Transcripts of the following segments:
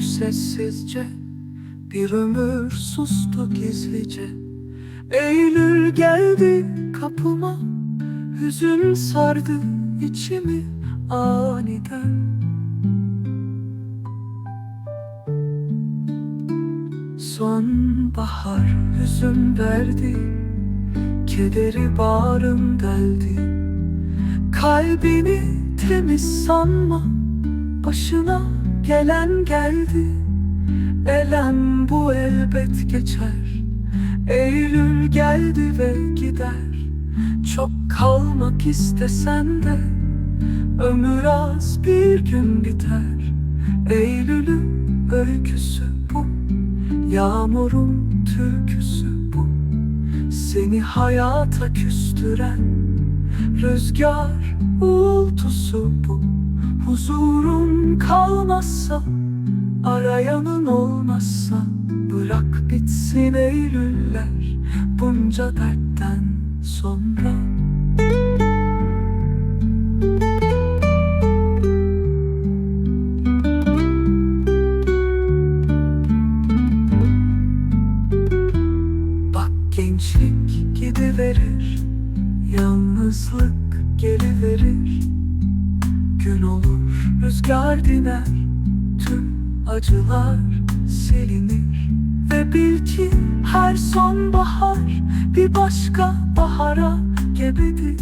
sessizce Bir ömür sustu gizlice. Eylül geldi kapıma Hüzün sardı içimi aniden. Sonbahar hüzün verdi Kederi bağrım deldi. Kalbini temiz sanma Başına gelen geldi. Elem bu elbet geçer. Eylül geldi ve gider. Çok kalmak istesen de Ömür az bir gün biter. Eylül'ün öyküsü bu Yağmurun türküsü bu. Seni hayata küstüren Rüzgar uğultusu bu Huzurun kalmazsa Arayanın olmazsa Bırak bitsin Eylüller Bunca dertten sonra. Bak gençlik gidiverir Yalnızlık geliverir Gün olur. Rüzgar diner Tüm acılar silinir Ve bil ki her sonbahar Bir başka bahara gebedir.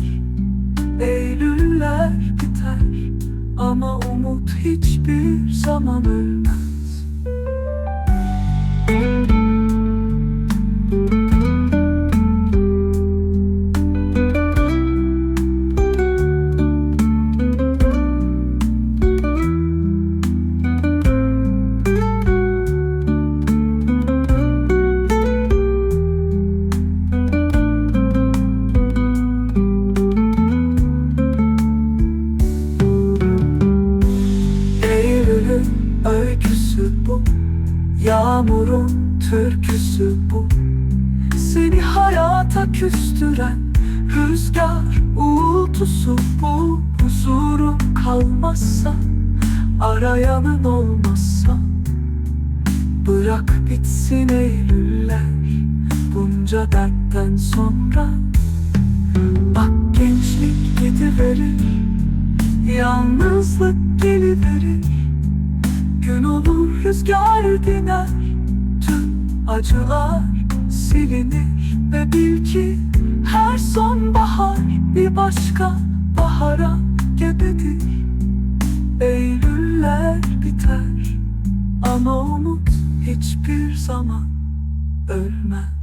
Eylüller biter Ama umut hiçbir zaman ölmez öyküsü bu. Yağmurun türküsü bu. Seni hayata küstüren Rüzgar uğultusu bu. Huzurun kalmazsa Arayanın olmazsa. Bırak bitsin Eylüller Bunca dertten sonra. Bak gençlik gidiverir Yalnızlık geliverir Olur rüzgar diner. Tüm acılar silinir Ve bil ki her sonbahar Bir başka bahara gebedir. Eylüller biter Ama umut hiçbir zaman ölmez